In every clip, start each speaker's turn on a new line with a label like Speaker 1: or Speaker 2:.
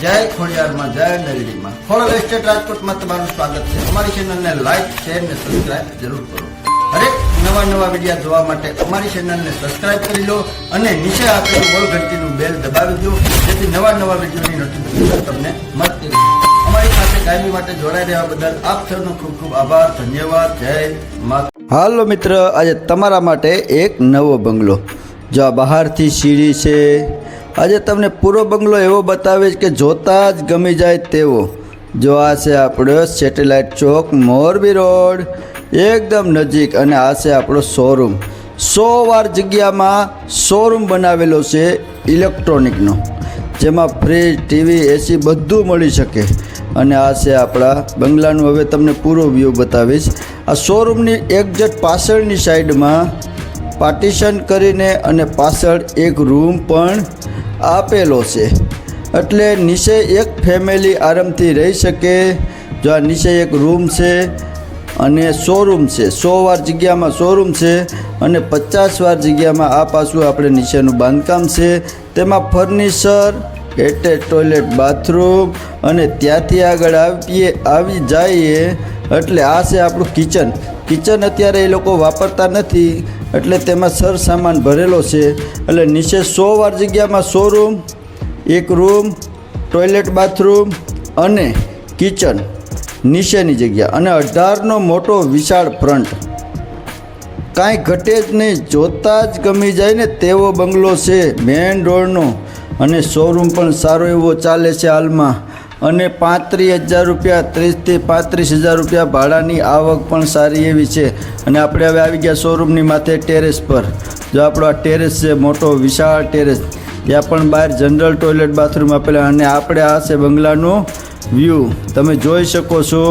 Speaker 1: જય ખોડિયારમાં, જય નરેડીમાં ખોડલ એસ્ટેટ રાજકોટમાં તમારું સ્વાગત છે. અમારી ચેનલને લાઈક શેર ને સબસ્ક્રાઇબ જરૂર કરો. હરેક નવા નવા વિડીયા જોવા માટે અમારી ચેનલને સબસ્ક્રાઇબ કરી લો અને નીચે આપેલું બોલ ઘંટીનું બેલ દબાવી દો, જેથી નવા નવા વિડીયોની નોટિફિકેશન તમને મળતી રહે. અમારી સાથે કાયમી માટે જોડાઈ રહ્યા બદલ આપ સૌનો ખૂબ ખૂબ આભાર, ધન્યવાદ. જય માતા. હાલો મિત્ર, આજે તમારા માટે એક નવો બંગલો. જો આ બહારથી સીડી છે આજે તમને પૂરો બંગલો એવો બતાવીશ કે જોતા જ ગમી જાય તેવો. જો આ છે આપણો સેટેલાઇટ ચોક મોરબી રોડ, એકદમ નજીક અને આ છે આપણો શોરૂમ. સો વાર જગ્યામાં શોરૂમ બનાવેલો છે ઇલેક્ટ્રોનિકનો, જેમાં ફ્રીજ, ટીવી, એસી બધું મળી શકે. અને આ છે આપણા બંગલાનું હવે તમને પૂરો વ્યૂ બતાવીશ. આ શોરૂમની એક્ઝેક્ટ પાછળની સાઈડમાં પાર્ટીશન કરીને અને પાછળ એક રૂમ પણ આપેલો છે. એટલે નીચે એક ફેમિલી આરામથી રહી શકે, જો આ નીચે એક રૂમ છે અને શોરૂમ છે. સો વાર જગ્યામાં શોરૂમ છે અને પચાસ વાર જગ્યામાં આ પાછું આપણે નીચેનું બાંધકામ છે. તેમાં ફર્નિચર એટેચ ટોયલેટ બાથરૂમ અને ત્યાંથી આગળ આવીએ, આવી જઈએ. એટલે આ છે આપણું કિચન કિચન અત્યારે એ લોકો વાપરતા નથી. એટલે તેમાં સર સામાન ભરેલો છે. એટલે નીચે સો વાર જગ્યામાં શોરૂમ એક રૂમ, ટોયલેટ બાથરૂમ અને કિચન નીચેની જગ્યા અને અઢારનો મોટો વિશાળ ફ્રન્ટ. કાંઈ ઘટે જ નહીં, જોતાં જ ગમી જાય ને તેવો બંગલો છે મેન રોડનો. અને શોરૂમ પણ સારો એવો ચાલે છે હાલમાં. અને પાંત્રીસ હજાર રૂપિયા, ત્રીસથી પાંત્રીસ હજાર રૂપિયા ભાડાની આવક પણ સારી એવી છે. અને આપણે હવે આવી ગયા શોરૂમની માથે ટેરેસ પર. જો આપણો આ ટેરેસ છે, મોટો, વિશાળ ટેરેસ, ત્યાં પણ બહાર જનરલ ટોયલેટ બાથરૂમ આપેલા અને આપણે આ છે બંગલાનો વ્યૂ. તમે જોઈ શકો છો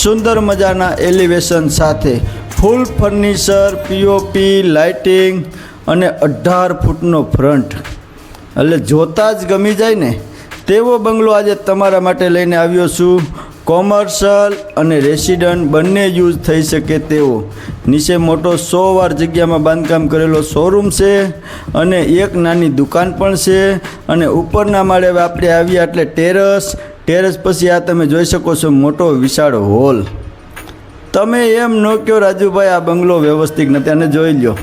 Speaker 1: સુંદર મજાના એલિવેશન સાથે. ફૂલ ફર્નિચર પીઓપી લાઇટિંગ અને અઢાર ફૂટનો ફ્રન્ટ. એટલે જોતાં જ ગમી જાય ને. તેવો બંગલો આજે તમારા માટે લઈને આવ્યો છું. કોમર્શિયલ અને રેસિડન્ટ બંને યુઝ થઈ શકે તેવો. નીચે મોટો સો વાર જગ્યામાં બાંધકામ કરેલો શોરૂમ છે અને એક નાની દુકાન પણ છે અને ઉપરના માળે આપણે આવ્યા એટલે ટેરસ. ટેરસ પછી આ તમે જોઈ શકો છો મોટો વિશાળ હોલ. તમે એમ ન કહો રાજુભાઈ, આ બંગલો વ્યવસ્થિત નથી. અને જોઈ લો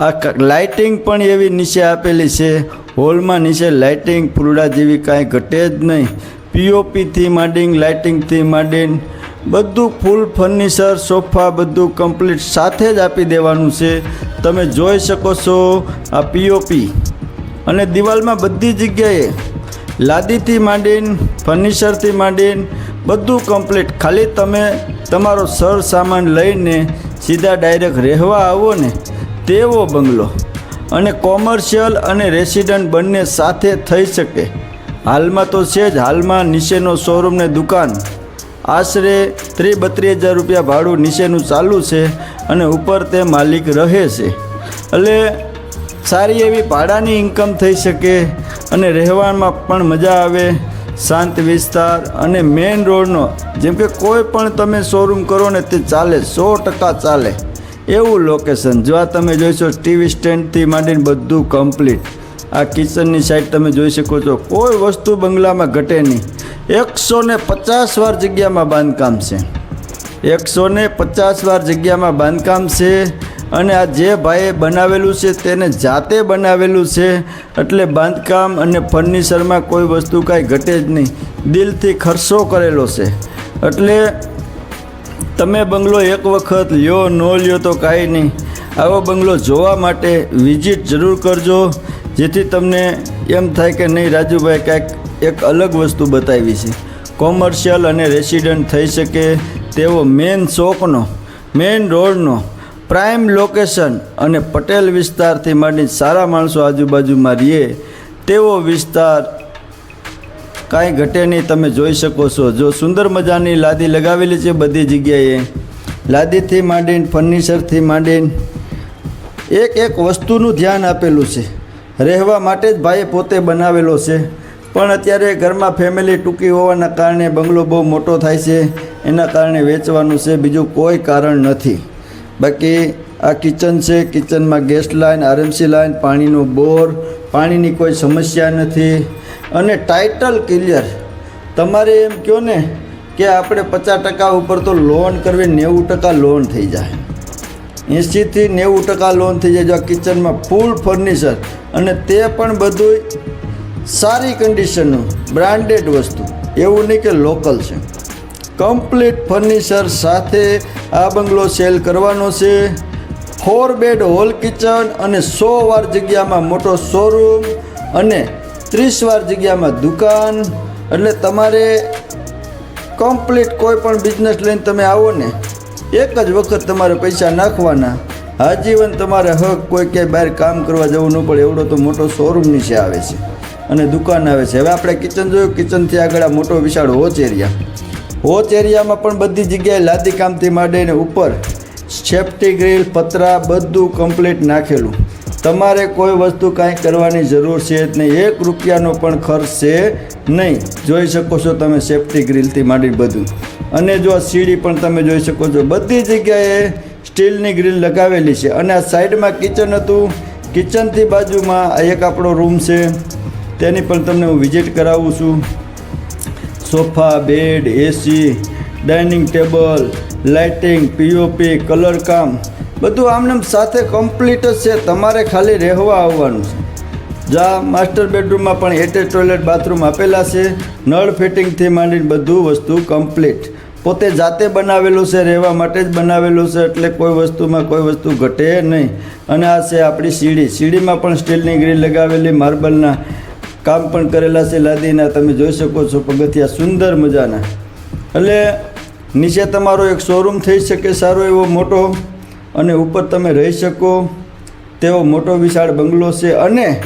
Speaker 1: આ લાઇટિંગ પણ એવી નીચે આપેલી છે. હોલમાં નીચે લાઇટિંગ ફૂલડા જેવી કાંઈ ઘટે જ નહીં. પીઓપીથી માંડીને લાઇટિંગથી માંડીને બધું ફૂલ ફર્નિચર, સોફા બધું કમ્પ્લીટ સાથે જ આપી દેવાનું છે. તમે જોઈ શકો છો આ પીઓપી અને દિવાલમાં બધી જગ્યાએ લાદીથી માંડીને, ફર્નિચરથી માંડીને બધું કમ્પ્લીટ. ખાલી તમે તમારો સર સામાન લઈને સીધા ડાયરેક્ટ રહેવા આવો ને, તેવો બંગલો. અને કોમર્શિયલ અને રેસિડન્ટ બંને સાથે થઈ શકે. હાલમાં તો છે જ હાલમાં નીચેનો શોરૂમને દુકાન. આશરે ત્રીસ બત્રીસ હજાર રૂપિયા ભાડું નીચેનું ચાલુ છે અને ઉપર તે માલિક રહે છે. એટલે સારી એવી ભાડાની ઇન્કમ થઈ શકે અને રહેવામાં પણ મજા આવે. શાંત વિસ્તાર અને મેઇન રોડનો જેમ કે કોઈ પણ તમે શોરૂમ કરો ને તે ચાલે, સો ટકા ચાલે. એવું લોકેશન જો આ તમે જોઈશો ટીવી સ્ટેન્ડથી માંડીને બધું કમ્પ્લીટ આ કિચનની સાઈડ તમે જોઈ શકો છો, કોઈ વસ્તુ બંગલામાં ઘટે નહીં. એકસો ને પચાસ વાર જગ્યામાં બાંધકામ છે. એકસો ને પચાસ વાર જગ્યામાં બાંધકામ છે અને આ જે ભાઈએ બનાવેલું છે તેને જાતે બનાવેલું છે. એટલે બાંધકામ અને ફર્નિચરમાં કોઈ વસ્તુ કાંઈ ઘટે જ નહીં. દિલથી ખર્ચો કરેલો છે. એટલે તમે બંગલો એક વખત લ્યો, ન લ્યો તો કાંઈ નહીં. આવો બંગલો જોવા માટે વિઝિટ જરૂર કરજો, જેથી તમને એમ થાય કે નહીં, રાજુભાઈ કાંઈક એક અલગ વસ્તુ બતાવી છે. કોમર્શિયલ અને રેસિડન્ટ થઈ શકે તેવો મેન ચોકનો મેઇન રોડનો, પ્રાઇમ લોકેશન અને પટેલ વિસ્તારથી માંડી સારા માણસો આજુબાજુમાં રહીએ તેવો વિસ્તાર કાંઈ ઘટે નહીં, તમે જોઈ શકો છો. જો સુંદર મજાની લાદી લગાવેલી છે બધી જગ્યાએ. લાદીથી માંડીને, ફર્નિચરથી માંડીને, એક એક વસ્તુનું ધ્યાન આપેલું છે. રહેવા માટે જ ભાઈએ પોતે બનાવેલો છે. પણ અત્યારે ઘરમાં ફેમિલી ટૂંકી હોવાના કારણે બંગલો બહુ મોટો થાય છે. એના કારણે વેચવાનું છે. બીજું કોઈ કારણ નથી. બાકી આ કિચન છે. કિચનમાં ગેસ લાઇન આરએમસી લાઇન પાણીનો બોર, પાણીની કોઈ સમસ્યા નથી. અને ટાઇટલ ક્લિયર તમારે એમ કહો ને કે આપણે પચાસ ટકા ઉપર તો લોન કરવી, નેવું ટકા લોન થઈ જાય. એંશીથી નેવું ટકા લોન થઈ જાય જો આ કિચનમાં ફૂલ ફર્નિચર અને તે પણ બધું સારી કન્ડિશનનું બ્રાન્ડેડ વસ્તુ. એવું નહીં કે લોકલ છે. કમ્પ્લીટ ફર્નિચર સાથે આ બંગલો સેલ કરવાનો છે. ફોર બેડ હોલ કિચન અને સો વાર જગ્યામાં મોટો શોરૂમ અને ત્રીસ વાર જગ્યામાં દુકાન. એટલે તમારે કમ્પ્લીટ કોઈ પણ બિઝનેસ લઈને તમે આવો ને, એક જ વખત તમારે પૈસા નાખવાના. આજીવન તમારે હક, કોઈ ક્યાંય બહાર કામ કરવા જવું ન પડે, એવડો તો મોટો શોરૂમ નીચે આવે છે. અને દુકાન આવે છે. હવે આપણે કિચન જોયું કિચનથી આગળ આ મોટો વિશાળ હોચ એરિયા હોચ એરિયામાં પણ બધી જગ્યાએ લાદી કામથી માંડીને ઉપર સેફ્ટી ગ્રીલ પતરા બધું કમ્પ્લીટ નાખેલું. તમારે કોઈ વસ્તુ કાંઈ કરવાની જરૂર છે જ નહીં. એક રૂપિયાનો પણ ખર્ચ છે નહીં. જોઈ શકો છો તમે સેફ્ટી ગ્રીલથી માંડી બધું. અને જો સીડી પણ તમે જોઈ શકો છો. બધી જગ્યાએ સ્ટીલની ગ્રીલ લગાવેલી છે. અને આ સાઈડમાં કિચન હતું. કિચનથી બાજુમાં એક આપણો રૂમ છે. તેની પણ તમને હું વિઝિટ કરાવું છું. Sofa bed AC dining table lighting POP colour કામ, બધું આમનેમ સાથે કમ્પ્લીટ જ છે. તમારે ખાલી રહેવા આવવાનું છે. જા માસ્ટર બેડરૂમમાં પણ એટેચ ટોયલેટ બાથરૂમ આપેલા છે. નળ ફિટિંગથી માંડીને બધું વસ્તુ કમ્પ્લીટ પોતે જાતે બનાવેલું છે, રહેવા માટે જ બનાવેલું છે, એટલે કોઈ વસ્તુમાં કોઈ વસ્તુ ઘટે નહીં. અને આ છે આપણી સીડી. સીડીમાં પણ સ્ટીલની ગ્રીલ લગાવેલી, માર્બલના કામ પણ કરેલા છે, લાદીના. તમે જોઈ શકો છો, પગથિયા સુંદર મજાના. એટલે નીચે તમારો એક શોરૂમ થઈ શકે, સારો એવો મોટો અને ઉપર તમે રહી શકો. તેવો મોટો વિશાળ બંગલો છે. અને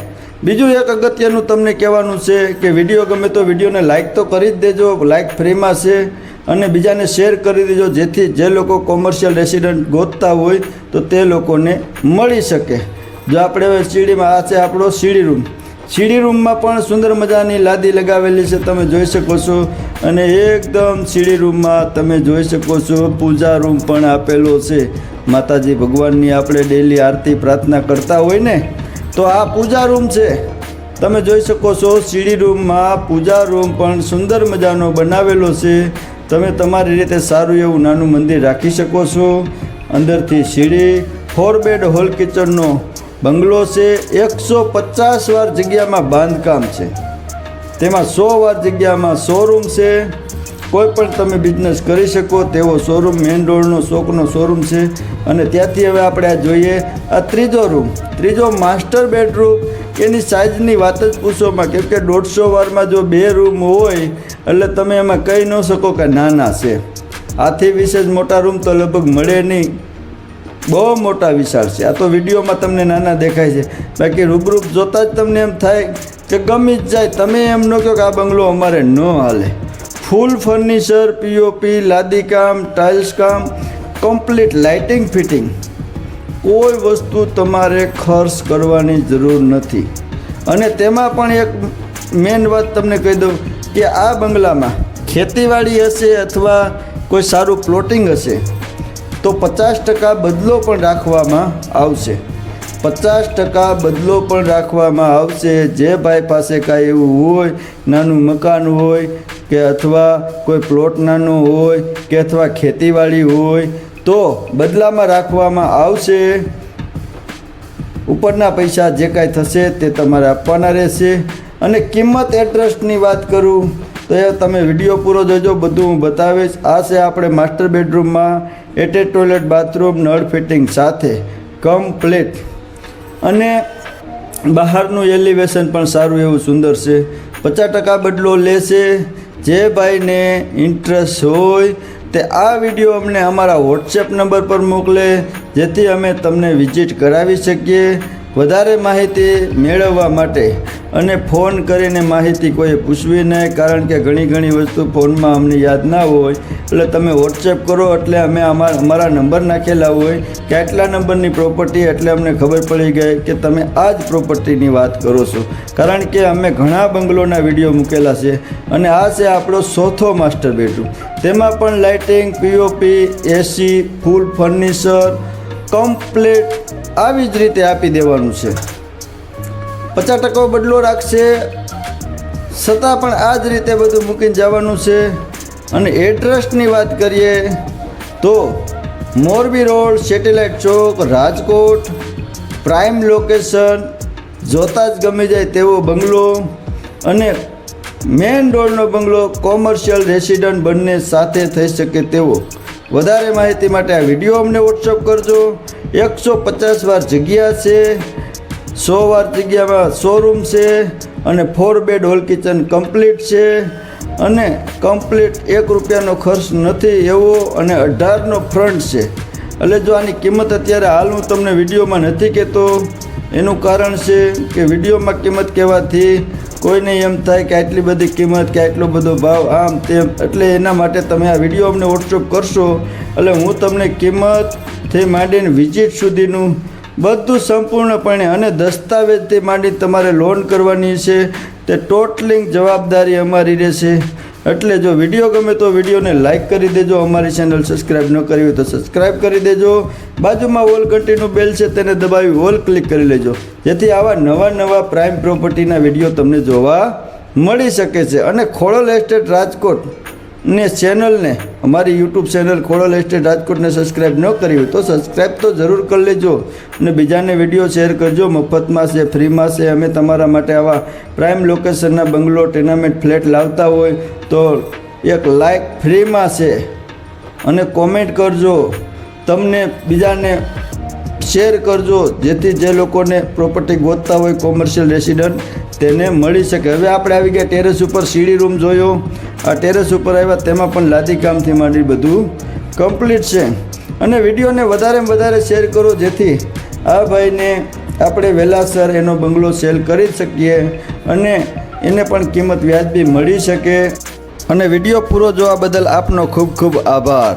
Speaker 1: બીજું એક અગત્યનું તમને કહેવાનું છે કે વીડિયો ગમે તો વિડીયોને લાઇક તો કરી જ દેજો લાઇક ફ્રીમાં છે. અને બીજાને શેર કરી દેજો, જેથી જે લોકો કોમર્શિયલ રેસિડન્ટ ગોતતા હોય તો તે લોકોને મળી શકે. જો આપણે હવે સીડીમાં, આ છે આપણો સીડી રૂમ સીડી રૂમમાં પણ સુંદર મજાની લાદી લગાવેલી છે, તમે જોઈ શકો છો. અને એકદમ સીડી રૂમમાં તમે જોઈ શકો છો, પૂજા રૂમ પણ આપેલો છે. માતાજી ભગવાનની આપણે ડેલી આરતી, પ્રાર્થના કરતા હોય ને, તો આ પૂજા રૂમ છે. તમે જોઈ શકો છો, સીડી રૂમમાં પૂજા રૂમ પણ સુંદર મજાનો બનાવેલો છે. તમે તમારી રીતે સારું એવું નાનું મંદિર રાખી શકો છો. અંદરથી સીડી ફોર બેડ હોલ કિચનનો બંગલો છે. એકસો પચાસ વાર જગ્યામાં બાંધકામ છે. તેમાં સો વાર જગ્યામાં શોરૂમ છે. કોઈ પણ તમે બિઝનેસ કરી શકો તેવો શોરૂમ મેઇન રોડનો શોકનો શોરૂમ છે. અને ત્યાંથી હવે આપણે આ જોઈએ આ ત્રીજો રૂમ ત્રીજો માસ્ટર બેડરૂમ એની સાઇઝની વાત જ પૂછોમાં કેમ કે દોઢસો વારમાં જો બે રૂમ હોય, એટલે તમે એમાં કહી ન શકો કે નાના છે. આથી વિશેષ મોટા રૂમ તો લગભગ મળે નહીં. બહુ મોટા વિશાળ છે. આ તો વિડીયોમાં તમને નાના દેખાય છે. બાકી રૂબરૂપ જોતાં જ તમને એમ થાય કે ગમી જ જાય. તમે એમ ન કહો કે આ બંગલો અમારે ન હાલે. ફૂલ ફર્નિચર પીઓપી લાદીકામ ટાઇલ્સ કામ, કમ્પ્લીટ લાઇટિંગ, ફિટિંગ. કોઈ વસ્તુ તમારે ખર્ચ કરવાની જરૂર નથી. અને તેમાં પણ એક મેન વાત તમને કહી દઉં કે આ બંગલામાં ખેતીવાડી હશે અથવા કોઈ સારું પ્લોટિંગ હશે તો પચાસ ટકા બદલો પણ રાખવામાં આવશે. પચાસ ટકા બદલો પણ રાખવામાં આવશે. જે ભાઈ પાસે કાંઈ એવું હોય, નાનું મકાન હોય, કે અથવા કોઈ પ્લોટ નાનો હોય, કે અથવા ખેતીવાડી હોય, તો બદલામાં રાખવામાં આવશે. ઉપરના પૈસા જે કાંઈ થશે તે તમારે આપવાના રહેશે. અને કિંમત એડ્રેસની વાત કરું તો એ તમે વીડિયો પૂરો જોજો, બધું હું બતાવીશ. આ છે આપણે માસ્ટર બેડરૂમમાં એટેચ ટોયલેટ, બાથરૂમ, નળ ફિટિંગ સાથે કમ્પ્લીટ. અને બહારનું એલિવેશન પણ સારું એવું સુંદર છે. પચાસ ટકા બદલો લેશે. જે ભાઈને ઇન્ટરેસ્ટ હોય તે આ વીડિયો અમને અમારા વોટ્સએપ નંબર પર મોકલે, જેથી અમે તમને વિઝિટ કરાવી શકીએ. વધારે માહિતી મેળવવા માટે અને ફોન કરીને માહિતી કોઈએ પૂછવી નહીં, કારણ કે ઘણી ઘણી વસ્તુ ફોનમાં અમને યાદ ના હોય. એટલે તમે વોટ્સએપ કરો, એટલે અમે અમારા અમારા નંબર નાખેલા હોય. કે આટલા નંબરની પ્રોપર્ટી એટલે અમને ખબર પડી ગઈ કે તમે આ જ પ્રોપર્ટીની વાત કરો છો. કારણ કે અમે ઘણા બંગલોના વીડિયો મૂકેલા છે અને આ છે આપણો ચોથો માસ્ટર બેડરૂમ તેમાં પણ lighting POP AC full furniture complete આવી જ રીતે આપી દેવાનું છે. પચાસ ટકા બદલો રાખશે. છતાં પણ આ જ રીતે બધું મૂકીને જવાનું છે. અને એડ્રેસની વાત કરીએ તો Morbi road, satellite chowk, Rajkot, prime location, જોતા જ ગમી જાય તેવો બંગલો અને મેઇન રોડનો બંગલો કોમર્શિયલ રેસિડન્ટ બંને સાથે થઈ શકે તેવો. વધારે માહિતી માટે આ વીડિયો અમને વોટ્સઅપ કરજો. એકસો પચાસ વાર જગ્યા છે, સો વાર જગ્યામાં શોરૂમ છે અને four bed hall kitchen complete છે અને કમ્પ્લીટ એક રૂપિયાનો ખર્ચ નથી એવો અને અઢારનો ફ્રન્ટ છે. એટલે જો આની કિંમત અત્યારે હાલ હું તમને વિડીયોમાં નથી કહેતો, એનું કારણ છે કે વિડીયોમાં કિંમત કહેવાથી કોઈને એમ થાય કે આટલી બધી કિંમત, કે આટલો બધો ભાવ, આમ તેમ, એટલે એના માટે તમે આ વીડિયો અમને વોટ્સઅપ કરશો. એટલે હું તમને કિંમતથી માંડીને વિઝિટ સુધીનું બધું સંપૂર્ણપણે અને દસ્તાવેજથી માંડી તમારે લોન કરવાની છે. તે ટોટલિંગ જવાબદારી અમારી રહેશે. એટલે જો વીડિયો ગમે તો વિડીયોને લાઇક કરી દેજો. અમારી ચેનલ સબસ્ક્રાઈબ ન કરી હોય તો સબસ્ક્રાઈબ કરી દેજો. બાજુમાં ઓલ ઘંટીનું બેલ છે તેને દબાવી ઓલ ક્લિક કરી લેજો. જેથી આવા નવા નવા પ્રાઇમ પ્રોપર્ટીના વીડિયો તમને જોવા મળી શકે છે. અને ખોડલ એસ્ટેટ રાજકોટ ને ચેનલને અમારી યુટ્યુબ ચેનલ ખોડલ એસ્ટેટ રાજકોટને સબસ્ક્રાઈબ ન કરી હોય તો સબસ્ક્રાઈબ તો જરૂર કરી લેજો અને બીજાને વીડિયો શેર કરજો. મફતમાં છે ફ્રીમાં છે અમે તમારા માટે આવા પ્રાઇમ લોકેશનના બંગલો ટેનામેન્ટ ફ્લેટ લાવતા હોય તો એક લાઇક ફ્રીમાં છે અને કોમેન્ટ કરજો. તમને બીજાને શેર કરજો, જેથી જે લોકોને પ્રોપર્ટી ગોતતા હોય કોમર્શિયલ રેસિડન્ટ તેને મળી શકે. હવે આપણે આવી ગયા ટેરેસ ઉપર સીડી રૂમ જોયો. આ ટેરેસ ઉપર આવ્યા, તેમાં પણ લાદી કામથી માંડી બધું કમ્પ્લીટ છે. અને વિડીયોને વધારે વધારે શેર કરો, જેથી આ ભાઈને આપણે વહેલાસર એનો બંગલો સેલ કરી શકીએ અને એને પણ કિંમત વ્યાજબી મળી શકે. અને વીડિયો પૂરો જોવા બદલ આપનો ખૂબ ખૂબ આભાર.